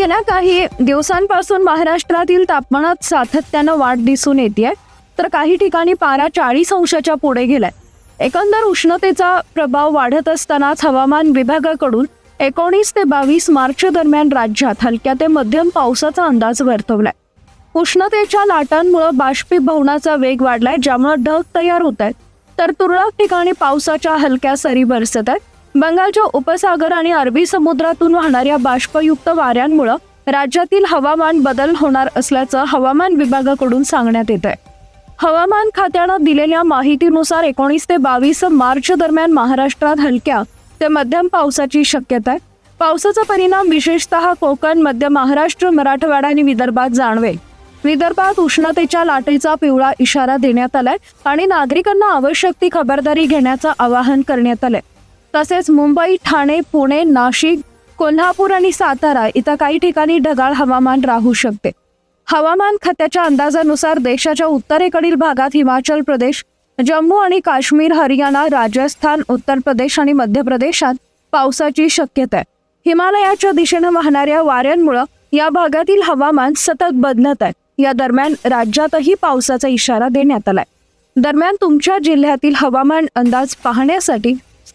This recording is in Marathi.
गेल्या काही दिवसांपासून महाराष्ट्रातील तापमानात सातत्यानं वाढ दिसून येते तर काही ठिकाणी पारा चाळीस अंशाच्या पुढे गेलाय. एकंदर उष्णतेचा प्रभाव वाढत असतानाच हवामान विभागाकडून एकोणीस ते बावीस मार्च दरम्यान राज्यात हलक्या ते मध्यम पावसाचा अंदाज वर्तवलाय. उष्णतेच्या लाटांमुळे बाष्पीभवनाचा वेग वाढलाय ज्यामुळे ढग तयार होत आहेत तर तुरळक ठिकाणी पावसाच्या हलक्या सरी बरसत आहेत. बंगालच्या उपसागर आणि अरबी समुद्रातून वाहणाऱ्या बाष्पयुक्त वाऱ्यांमुळे राज्यातील हवामान बदल होणार असल्याचं हवामान विभागाकडून सांगण्यात येत आहे हवामान खात्यानं दिलेल्या माहितीनुसार एकोणीस ते बावीस मार्च दरम्यान महाराष्ट्रात हलक्या ते मध्यम पावसाची शक्यता आहे. पावसाचा परिणाम विशेषतः कोकण मध्य महाराष्ट्र मराठवाडा आणि विदर्भात जाणवेल. विदर्भात उष्णतेच्या लाटेचा पिवळा इशारा देण्यात आलाय आणि नागरिकांना आवश्यक ती खबरदारी घेण्याचं आवाहन करण्यात आलंय. तसेच मुंबई ठाणे पुणे नाशिक कोल्हापूर आणि सातारा इथं काही ठिकाणी ढगाळ हवामान राहू शकते. हवामान खात्याच्या अंदाजानुसार देशाच्या उत्तरेकडील भागात हिमाचल प्रदेश जम्मू आणि काश्मीर हरियाणा राजस्थान उत्तर प्रदेश आणि मध्य प्रदेशात पावसाची शक्यता आहे. हिमालयाच्या दिशेनं वाहणाऱ्या वाऱ्यांमुळं या भागातील हवामान सतत बदलत आहे. या दरम्यान राज्यातही पावसाचा इशारा देण्यात आलाय. दरम्यान तुमच्या जिल्ह्यातील हवामान अंदाज पाहण्यासाठी